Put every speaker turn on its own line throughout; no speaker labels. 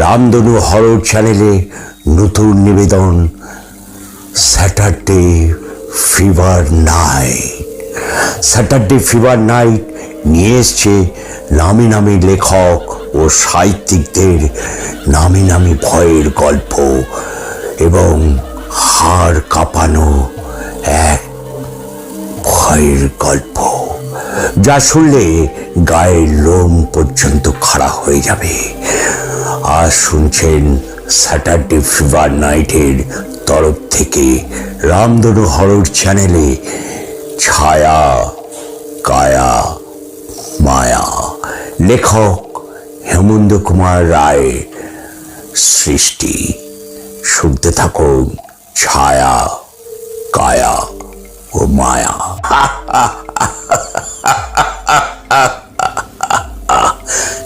রামধনু হরর চ্যানেলে নতুন নিবেদন Saturday fever night. Saturday fever night নিয়ে এসছে নামি নামি লেখক ও সাহিত্যিকদের নামি নামি ভয়ের গল্প এবং হাড় কাঁপানো এক ভয়ের গল্প। যা শুনলে গায়ের লোম পর্যন্ত খাড়া হয়ে যাবে। আজ শুনছেন স্যাটারডে ফিভার নাইটের তরফ থেকে রামধনু হরর চ্যানেলে ছায়া, কায়া, মায়া। লেখক হেমন্ত কুমার রায় সৃষ্টি। শুনতে থাকুন ছায়া, কায়া ও মায়া।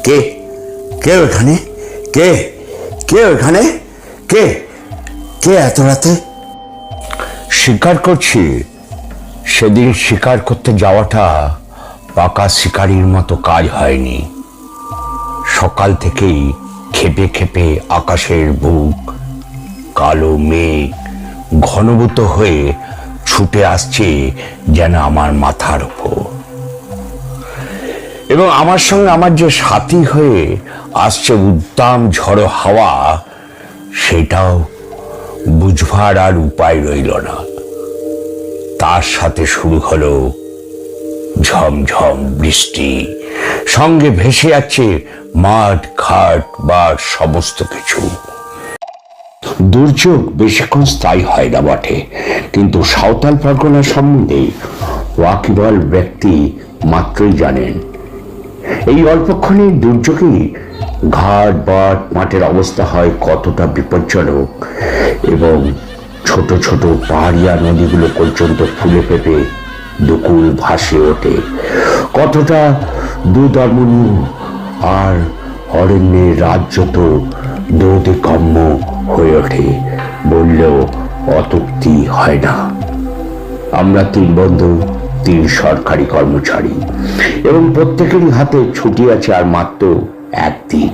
কে? কে ওখানে? কে? কে ওখানে কে? কে এত রাতে? স্বীকার করছি, সেদিন শিকার করতে যাওয়াটা পাকা শিকারির মতো কাজ হয়নি। সকাল থেকেই খেপে খেপে আকাশের বুক, কালো মেঘ ঘনভূত হয়ে ছুটে আসছে যেন আমার মাথার উপর এবং আমার সঙ্গে আমার যে সাথী হয়ে আসছে উদ্দাম ঝড়ো হাওয়া, সেটাও বুঝবার আর উপায় রইল না। তার সাথে শুরু হলো ঝমঝম বৃষ্টি। সঙ্গে ভেসে যাচ্ছে মাঠ, ঘাট বা সমস্ত কিছু। দুর্যোগ বেশিক্ষণ স্থায়ী হয় না বটে, কিন্তু সাঁওতাল পরগনা সম্বন্ধে ওয়াকিবল ব্যক্তি মাত্রই জানেন। এই অল্পক্ষণে দুর্যোগে ঘাট বাট মাঠের অবস্থা হয় কতটা বিপজ্জনক। এবং ছোট ছোট পাহাড়িয়া নদীগুলো পর্যন্ত ফুলে ফেপে দুকুল ভাসে ওঠে। কতটা দুধর্মনীয় আর অরণ্যের রাজ্য তো দোদে কম্য হয়ে ওঠে, বললেও অতক্তি হয় না। আমরা তিন বন্ধু তিন সরকারি কর্মচারী এবং প্রত্যেকেরই হাতে ছুটি আছে আর মাত্র একদিন।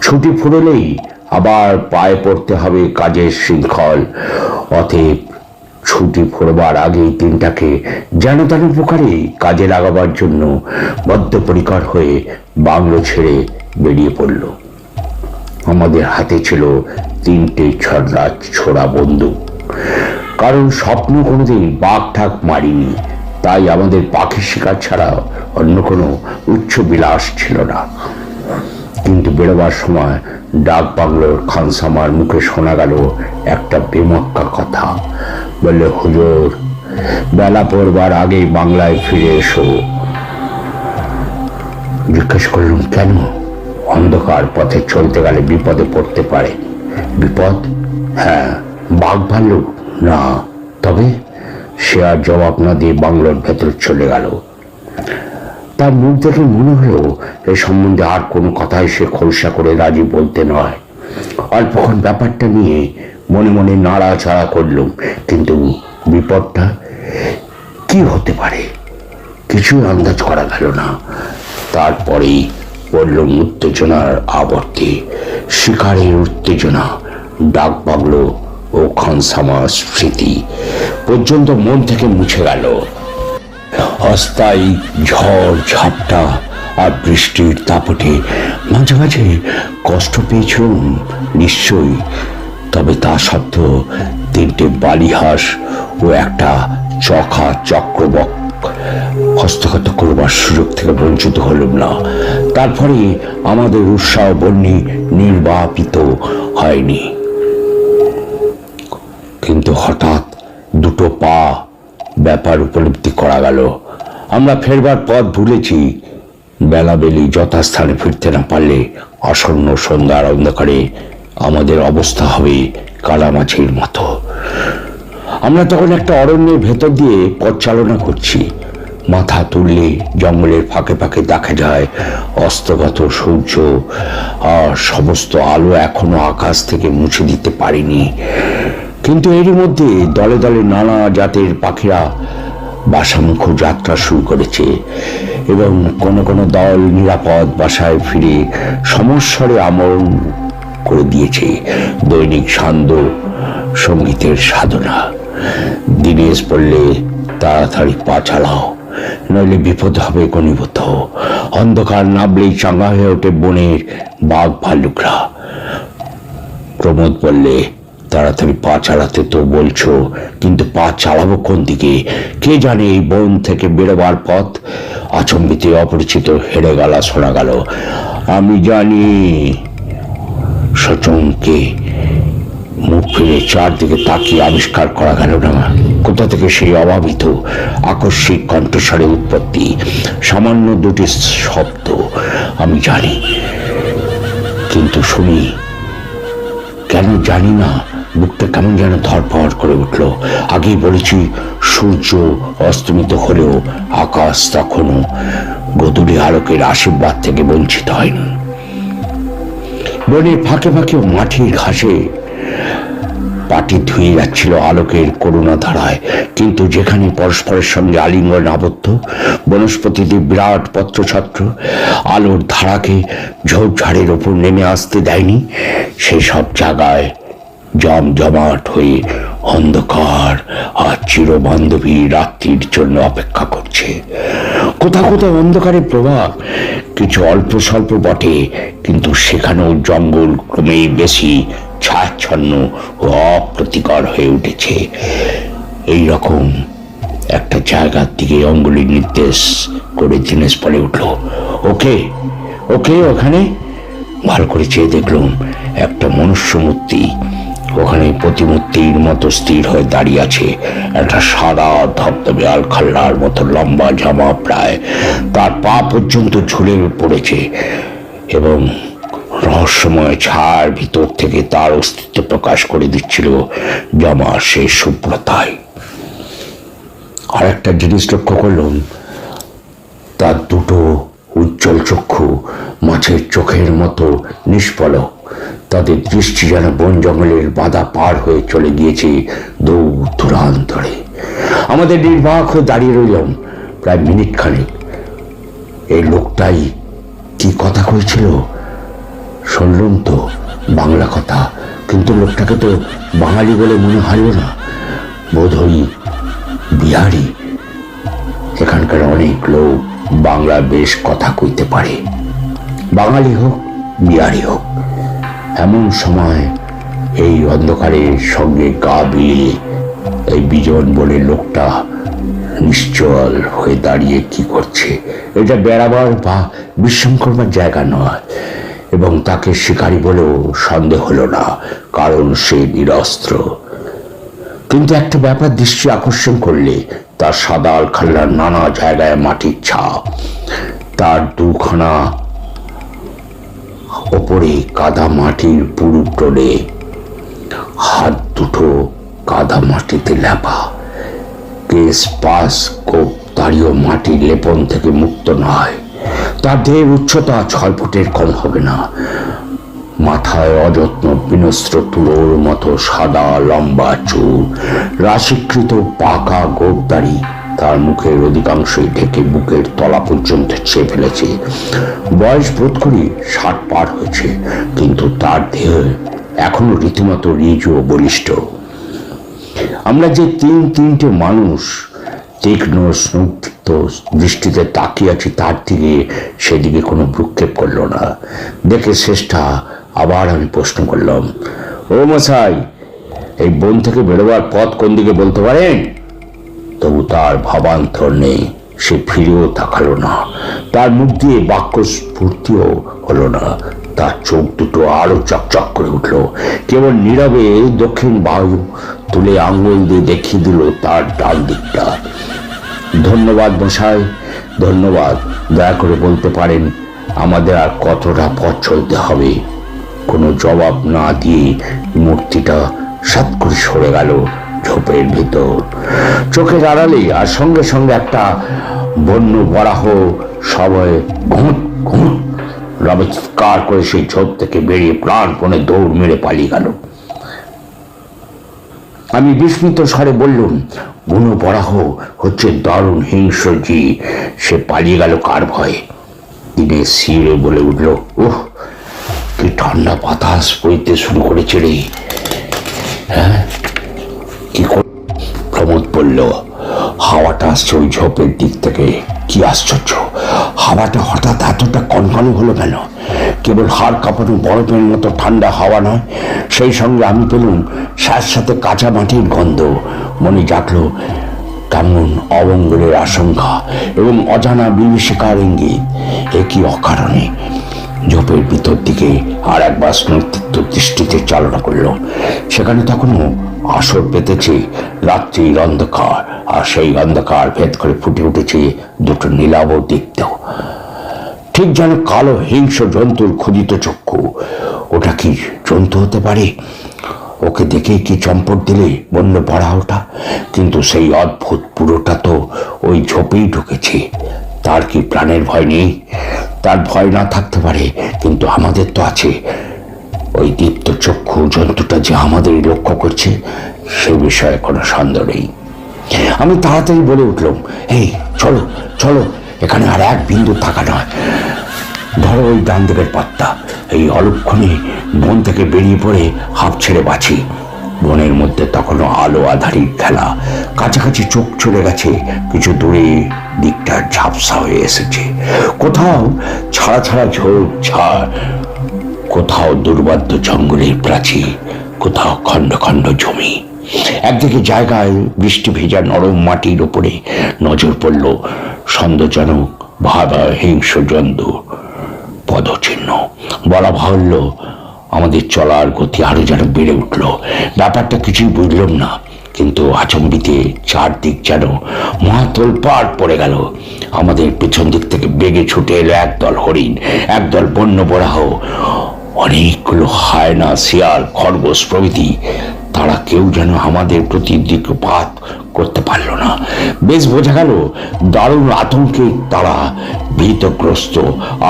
ছুটি ফুরলেই আবার পায়ে পড়তে হবে কাজের শৃঙ্খল। অতএব ছুটি ফুরবার আগেই দিনটাকে যেন তেন প্রকারে কাজে লাগাবার জন্য বদ্ধপরিকর হয়ে বাংলো ছেড়ে বেরিয়ে পড়ল। আমাদের হাতে ছিল তিনটে ছড়া ছোড়া বন্দুক। কারণ স্বপ্ন কোনোদিন বাঘ ঠাক মারিনি। তাই আমাদের পাখি শিকার ছাড়া অন্য কোনো উচ্চ বিলাস ছিল না। কিন্তু বেরোবার সময় ডাক বাংলোর খানসামার মুখে শোনা গেল একটা বেমক্কা কথা। বললে, হুজুর, বেলা পড়বার আগেই বাংলায় ফিরে এসো। জিজ্ঞেস করলুম, কেন? অন্ধকার পথে চলতে গেলে বিপদে পড়তে পারে। বিপদ? হ্যাঁ বাঘ ভাল্লুক? না। তবে সে আর জবাব না দিয়ে বাংলোর ভেতর চলে গেল। তার মুখ দেখে মনে হলো, এ সম্বন্ধে আর কোনো কথাই সে খোলসা করে রাজি বলতে নয়। অল্পক্ষণ ব্যাপারটা নিয়ে মনে মনে নাড়াচাড়া করলুম কিন্তু বিপদটা কি হতে পারে? কিছুই আন্দাজ করা গেল না। তারপরেই পড়লুম উত্তেজনার আবর্তে। শিকারের উত্তেজনা, ডাক বাগলো ও খানসামা স্মৃতি পর্যন্ত মন থেকে মুছে গেল। অস্থায়ী ঝড়, ঝাপটা আর বৃষ্টির তাপটে মাঝে মাঝে কষ্ট পেয়েছিলাম নিশ্চয়ই, তবে তা সত্ত্বেও তিনটে বালিহাস ও একটা চখা চক্রবক হস্তগত করবার সুযোগ থেকে বঞ্চিত হলাম না। তারপরে আমাদের উৎসাহ বন্যি নির্বাপিত হয়নি। কিন্তু হঠাৎ দুটো পা ব্যাপার উপলব্ধি করা গেল। আমরা ফেরবার পথ ভুলেছি। বেলাবেলি যথাস্থানে ফিরতে না পারলে আসন্ন সন্ধ্যার অন্ধকারে আমাদের অবস্থা হবে কালামাছির মতো। আমরা তখন একটা অরণ্যের ভেতর দিয়ে পথ চালনা করছি। মাথা তুললে জঙ্গলের ফাঁকে ফাঁকে দেখা যায় অস্তগত সূর্য আর সমস্ত আলো এখনও আকাশ থেকে মুছে দিতে পারিনি। কিন্তু এরই মধ্যে দলে দলে নানা জাতের পাখিরা বাসামুখ যাত্রা শুরু করেছে এবং কোনো কোনো দল নিরাপদ বাসায় ফিরে সমস্বরে আমরণ করে দিয়েছে। দৈনিক সান্ধ্য সঙ্গীতের সাধনা। দিনেশ বললে, তাড়াতাড়ি পা চালাও, নইলে বিপদ হবে গণিবদ্ধ অন্ধকার নামলেই চাঙ্গা হয়ে ওঠে বনের বাঘ ভাল্লুকরা প্রমোদ বললে তাড়াতাড়ি পা চালাতে তো বলছো, কিন্তু পা চালাবো কোন দিকে? কে জানে এই বন থেকে বেরোবার পথ? আচম্বিতে অপরিচিত হেরে গলা, শোনা গেল। আমি জানি সচমকে মুখ ফিরে চারদিকে তাকিয়ে আবিষ্কার করা গেল না। কোথা থেকে সেই অভাবিত, আকস্মিক কণ্ঠস্বরে উৎপত্তি? সামান্য দুটি শব্দ, আমি জানি। কিন্তু শুনি, কেন জানি না। বুকটা কেমন যেন ধরপড় করে উঠল। আগেই বলেছি, সূর্য অস্তমিত হলেও আকাশ তখনও গদুরি আলোকের আশীর্বাদ থেকে বঞ্চিত হয়নি। বনের ফাঁকে ফাঁকে মাটির ঘাসে পাটি ধুয়ে যাচ্ছিল আলোকের করুণা ধারায়। কিন্তু যেখানে পরস্পরের সঙ্গে আলিঙ্গন আবদ্ধ বনস্পতিদের বিরাট পত্রছত্র, আলোর ধারাকে ঝোপঝাড়ের ওপর নেমে আসতে দেয়নি, সেই সব জায়গায় জমজমাট হয়ে অন্ধকার আর চিরবান্ধবী রাত্রির জন্য অপেক্ষা করছে। কোথাও কোথাও অন্ধকারের প্রভাব, কিছু অল্প স্বল্প বটে, কিন্তু সেখানেও জঙ্গল ক্রমেই বেশি ছায়াচ্ছন্ন ও অপ্রতিকর হয়ে উঠেছে। এই রকম একটা জায়গার দিকে অঙ্গুলি নির্দেশ করে দিনেশ বলে উঠল, ওকে ওকে, ওখানে? ভালো করে চেয়ে দেখলাম একটা মনুষ্য মূর্তি ওখানে প্রতিমূর্তির মতো স্থির হয়ে দাঁড়িয়ে আছে। একটা সাদা ধবধবে আলখাল্লার মতো লম্বা জামা প্রায় তার পা পর্যন্ত ঝুলে পড়েছে এবং রহস্যময় ছাড় ভিতর থেকে তার অস্তিত্ব প্রকাশ করে দিচ্ছিল জামা সেই শুভ্রতায় আর একটা জিনিস লক্ষ্য করলাম, তার দুটো উজ্জ্বল চক্ষু মাছের চোখের মতো নিষ্পলক তাদের দৃষ্টি যেন বন জঙ্গলের বাধা পার হয়ে চলে গিয়েছে দূর দূরান্তরে। আমাদের নির্বাক হয়ে দাঁড়িয়ে রইলাম। প্রায় মিনিট খানেক। এই লোকটাই কি কথা কয়েছিল শুনলুম তো, বাংলা কথা। কিন্তু লোকটাকে তো বাঙালি বলে মনে হল না। বোধহয় বিহারি। এখানকার অনেক লোক বাংলা বেশ কথা কইতে পারে। বাঙালি হোক, বিহারি হোক। এমন সময় এই অন্ধকারের সঙ্গে গা বিলিয়ে এই বিজন বলে লোকটা নিশ্চল হয়ে দাঁড়িয়ে কি করছে? এটা বেড়াবার বা বিশ্রাম জায়গা নয়। এবং তাকে শিকারী বলেও সন্দেহ হলো না, কারণ সে নিরস্ত্র। কিন্তু একটা ব্যাপার দৃষ্টি আকর্ষণ করলে তার সাদা আলখাল্লার নানা জায়গায় মাটির ছাপ, তার দুখানা ওপরে কাদা মাটির পুরু টোলে হাত দুটো কাদা মাটিতে লেপা। কেস পাস কোপ দাঁড়িয়ে মাটির লেপন থেকে মুক্ত নয়। তার দেহের উচ্চতা ছয় ফুটের কম হবে না। মাথায় অযত্ন বিনস্ত্র তুলোর মতো সাদা লম্বা চুল, রাশিকৃত পাকা গোপদারি তার মুখের অধিকাংশই ঢেকে বুকের তলা পর্যন্ত চেয়ে ফেলেছে বয়স বোধ করি ষাট পার হয়েছে, কিন্তু তার দেহ এখনও রীতিমতো রিজ ও বলিষ্ঠ। আমরা যে তিন তিনটে মানুষ তীক্ষ্ণ, স্নুগ্ধ দৃষ্টিতে তাকিয়ে আছি, তার দিকে সেদিকে কোনো ভ্রুক্ষেপ করল না। দেখে শেষটা আবার আমি প্রশ্ন করলাম, ও মশাই, এই বন থেকে বেরোবার পথ কোন দিকে বলতে পারেন? তবু তার ভাবান্তর নেই, সে ফিরেও তাকালো না। তার মুখ দিয়ে বাক্য স্ফূর্তিও হলো না। তার চোখ দুটো আরও চকচক করে উঠল। কেবল নীরবে দক্ষিণ বায়ু তুলে আঙ্গুল দিয়ে দেখিয়ে দিল তার ডান দিকটা। ধন্যবাদ মশাই, ধন্যবাদ। দয়া করে বলতে পারেন, আমাদের আর কতটা পথ চলতে হবে? কোনো জবাব না দিয়ে মূর্তিটা সাত করে সরে গেল। ঝোপের ভিতর। চোখের আড়ালে আর সঙ্গে সঙ্গে একটা বন্য বরাহ সবাই ঘুঁট ঘুঁট রবে করে সেই ঝোপ থেকে বেরিয়ে প্রাণপণে দৌড় মেরে পালিয়ে গেল। আমি বিস্মিত স্বরে বললুম বুনো বরাহ হচ্ছে দারুণ হিংস্র জি সে পালিয়ে গেল কার ভয়ে? দিনে সিঁড়ে বলে উঠল ওহ কি ঠান্ডা বাতাস বইতে শুরু করেছে রে। হ্যাঁ? প্রমোদ বলল হাওয়াটা আসছে ঝোপের দিক থেকে। কি আশ্চর্য। হাওয়াটা হঠাৎ এতটা কনকনে হলো কেন? কেবল হাড় কাঁপানো বরফের মতো ঠান্ডা হাওয়া নয়। সেই সঙ্গে আমি পেলুম স্যার সাথে কাঁচা মাটির গন্ধ। মনে জাগলো কেমন অমঙ্গলের আশঙ্কা এবং অজানা বিভীষিকার ইঙ্গিত। এ কি অকারণে? ঝোপের ভিতর দিকে আর একবার স্নগ্ধ দৃষ্টিতে চালনা করল। সেখানে তখনও আসর পেতেছে রাত্রির অন্ধকার, আর সেই অন্ধকার ভেদ করে ফুটে উঠেছে দুটো নীলাভ দীপ্ত। ঠিক যেন কালো হিংস্র জন্তুর ক্ষুদিত চক্ষু। ওটা কি জন্তু হতে পারে? ওকে দেখে কি চম্পট দিলে বন্য পড়া ওটা? কিন্তু সেই অদ্ভুত পুরোটা তো ওই ঝোপেই ঢুকেছে। তার কি প্রাণের ভয় নেই? তার ভয় না থাকতে পারে, কিন্তু আমাদের তো আছে। ওই দীপ্ত চক্ষু জন্তুটা যে আমাদের লক্ষ্য করছে, সে বিষয়ে কোনো সন্দেহ নেই। আমি তাড়াতাড়ি বলে উঠলাম, এই, চলো চলো, এখানে আর এক বিন্দু থাকা নয়। ধরো ওই ডান দিকের পাত্তা, এই অলক্ষণে বন থেকে বেরিয়ে পড়ে হাফ ছেড়ে বাঁচি। বনের মধ্যে তখনও আলো আধারির খেলা। কাছাকাছি চোখ চলে গেছে, কিছু দূরে দিকটা ঝাপসা হয়ে এসেছে। কোথাও ছাড়া ছাড়া ঝোপ ঝাড়, কোথাও দুর্বাদ্য জঙ্গলের প্রাচীর কোথাও খণ্ড খণ্ড জমি। একদিকে জায়গায় বৃষ্টি ভেজা নরম মাটির ওপরে নজর পড়ল সন্দেহজনক ভাবা হিংস্র জন্তু পদচিহ্ন। বলা বাহুল্য আমাদের চলার গতি আরও যেন বেড়ে উঠল। ব্যাপারটা কিছুই বুঝলাম না, কিন্তু আচম্বিতে চারদিক যেন মহাতল পার পড়ে গেল। আমাদের পেছন দিক থেকে বেগে ছুটে এলো একদল হরিণ, একদল বন্য বরাহ। অনেকগুলো হায়না, শিয়াল, খরগোশ প্রভৃতি, তারা কেউ যেন আমাদের প্রতি দিকপাত করতে পারল না। বেশ বোঝা গেল, দারুণ আতঙ্কে তারা ভীতগ্রস্ত,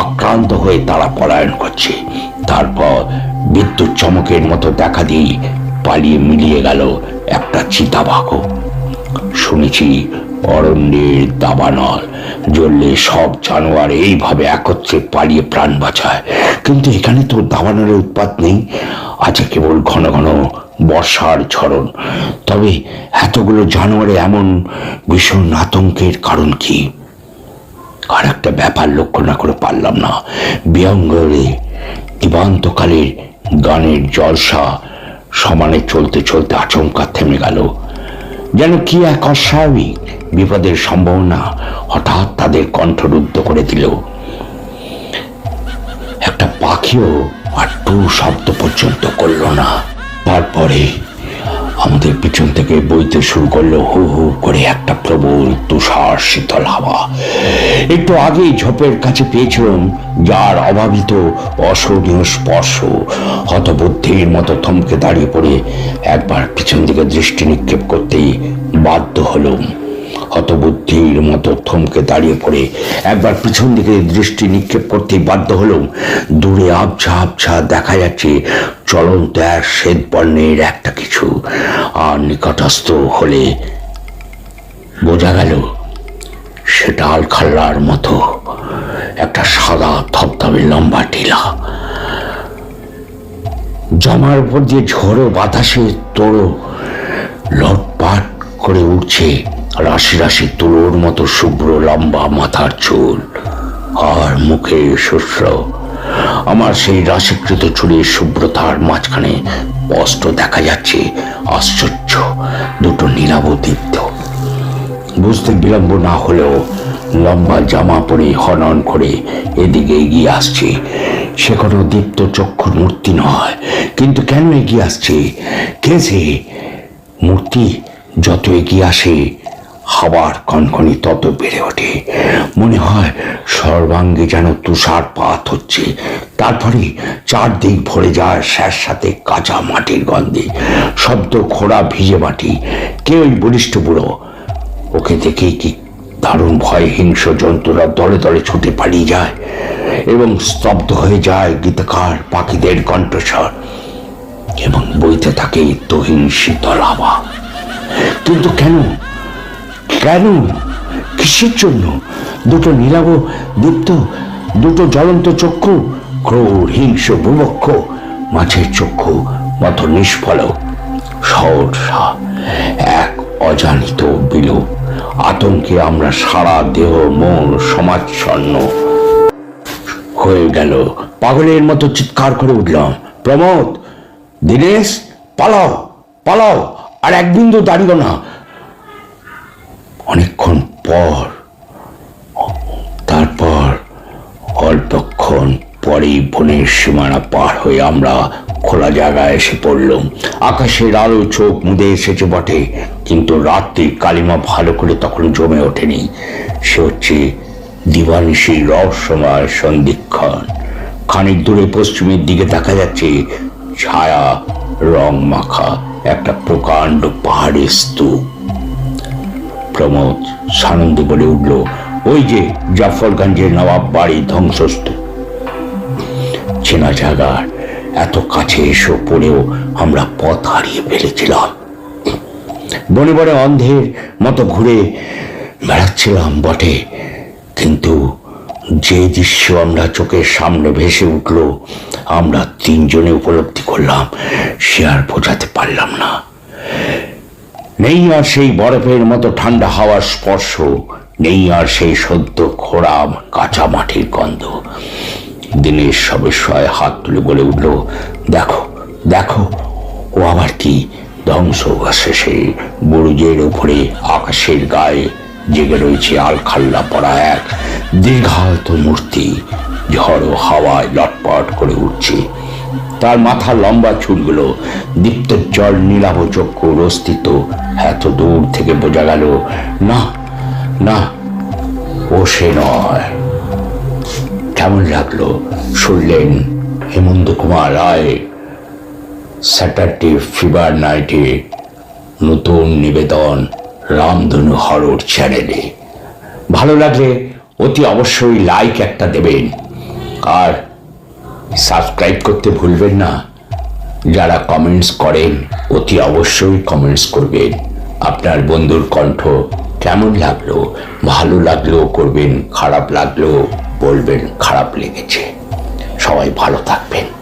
আক্রান্ত হয়ে তারা পলায়ন করছে। তারপর বিদ্যুৎ চমকের মতো দেখা দিয়ে পালিয়ে মিলিয়ে গেল একটা চিতাবাঘ শুনেছি অরণ্যের দাবানল। জ্বললে সব জানোয়ার এইভাবে একত্রে পালিয়ে প্রাণ বাঁচায়। কিন্তু এখানে তো দাবানলের উৎপাত নেই। আছে কেবল ঘন ঘন বর্ষার ঝরণ। তবে এতগুলো জানোয়ারে এমন ভীষণ আতঙ্কের কারণ কি? আর একটা ব্যাপার লক্ষ্য না করে পারলাম না। বিয়ঙ্গরে দিবান্তকালের গানের জলসা সমানে চলতে চলতে আচমকা থেমে গেল। যেন কি এক অস্বাভাবিক বিপদের সম্ভাবনা হঠাৎ তাদের কণ্ঠরুদ্ধ করে দিল। একটা পাখিও আর টু শব্দ পর্যন্ত করল না। তারপরে আমাদের পিছন থেকে বইতে শুরু করল হু হু করে একটা প্রবল শীতল হাওয়া একটু আগেই ঝোপের কাছে পেয়েছিলাম যার অভাবিত অসহনীয় স্পর্শ। হতবুদ্ধির মতো থমকে দাঁড়িয়ে পড়ে একবার পিছন দিকে দৃষ্টি নিক্ষেপ করতেই বাধ্য হলুম। হতবুদ্ধির মতো থমকে দাঁড়িয়ে পড়ে একবার পিছন দিকে দৃষ্টি নিক্ষেপ করতেই বাধ্য হলুম। দূরে আবছা আবছা দেখা যাচ্ছে চলন্ত এক শ্বেত বর্ণের একটা কিছু। আর নিকটস্থ হলে বোঝা গেল সেটা আলখাল্লার মতো। একটা সাদা ধবধবে লম্বা টিলা। জামার উপর দিয়ে ঝোড়ো বাতাসে তোড়ো লটপাট করে উঠছে রাশি রাশি তুলোর মতো শুভ্র লম্বা মাথার চুল আর মুখে শুষ্র আমার সেই রাশিকৃত চুলের শুভ্রতার মাঝখানে স্পষ্ট দেখা যাচ্ছে আশ্চর্য দুটো দীপ্ত বুঝতে বিলম্ব না হলেও লম্বা জামা পরে হনন করে এদিকে এগিয়ে আসছে। সে কোনো দীপ্ত চক্ষুর মূর্তি নয়, কিন্তু কেন এগিয়ে আসছে? কে সে? মূর্তি যত এগিয়ে আসে, হাওয়ার কনকনি তত বেড়ে ওঠে। মনে হয় সর্বাঙ্গে যেন তুষারপাত হচ্ছে। তারপরে চারদিক ভরে যায় স্যার সাথে কাঁচা মাটির গন্ধে। শব্দ খোড়া ভিজে মাটি। কে ওই বলিষ্ঠ বুড়ো? ওকে দেখেই কি দারুণ ভয় হিংস্র জন্তুরা দলে দলে ছুটে পালিয়ে যায় এবং স্তব্ধ হয়ে যায় গীতকার পাখিদের কণ্ঠস্বর। এবং বইতে থাকে তহিন শীতল হাওয়া। কিন্তু কেন? কেন? কিসের জন্য? দুটো নীলাভ দীপ্ত, দুটো জ্বলন্ত চক্ষু, ক্রোর, হিংস, বুভক্ষ মাছের চক্ষু মতো নিষ্ফল সহসা এক অজানিত বিলোপ। আতঙ্কে আমরা সারা দেহ, মন সমাচ্ছন্ন হয়ে গেল। পাগলের মতো চিৎকার করে উঠলাম। প্রমোদ, দীনেশ, পালাও পালাও, আর এক বিন্দু দাঁড়িও না। অনেকক্ষণ পর, তারপর অল্পক্ষণ পরেই বনের সীমানা পার হয়ে আমরা খোলা জায়গায় এসে পড়লাম আকাশের আলো চোখ মুদে এসেছে বটে, কিন্তু রাত্রির কালিমা ভালো করে তখন জমে ওঠেনি। সে হচ্ছে দিবানিশির রহস্যময় সন্ধিক্ষণ। খানিক দূরে পশ্চিমের দিকে দেখা যাচ্ছে ছায়া, রং মাখা, একটা প্রকাণ্ড পাহাড়ের স্তূপ। প্রমোদ সানন্দে বলে উঠল, ওই যে জাফরগঞ্জের নবাব বাড়ি ধ্বংসস্তূপ। চেনা জায়গার এত কাছে এসে পড়েও আমরা পথ হারিয়ে ফেলেছিলাম। বনে বনে অন্ধের মতো ঘুরে বেড়াচ্ছিলাম বটে, কিন্তু যে দৃশ্য আমরা চোখের সামনে ভেসে উঠল, আমরা তিনজনে উপলব্ধি করলাম, সে আর বোঝাতে পারলাম না। নেই আর সেই বরফের মতো ঠান্ডা হাওয়ার স্পর্শ, নেই আর সেই সদ্য খোড়া কাঁচা মাটির গন্ধ। দিনের সবে শয়ে হাত তুলে বলে উঠল, দেখো দেখো, ও আবার কি? ধ্বংস শেষে বুরুজের উপরে আকাশের গায়ে জেগে রয়েছে আলখাল্লা পড়া এক দীর্ঘায়ত মূর্তি। ঝড়ো হাওয়ায় লটপট করে উঠছে। তার মাথা লম্বা চুলগুলো দীপ্ত জল নীলাভ চক্ষুর অস্তিত্ব এত দূর থেকে বোঝা গেল, না না, ও সে নয়। কেমন লাগল? শুনলেন হেমন্ত কুমার রায় স্যাটারডে ফিভার নাইটে নতুন নিবেদন রামধনু হরর চ্যানেলে ভালো লাগলে অতি অবশ্যই লাইক একটা দেবেন। আর সাবস্ক্রাইব করতে ভুলবেন না। যারা কমেন্টস করেন, অতি অবশ্যই কমেন্টস করবেন। আপনার বন্ধুর কণ্ঠ কেমন লাগল? ভালো লাগলেও করবেন, খারাপ লাগলেও বলবেন খারাপ লেগেছে। সবাই ভালো থাকবেন।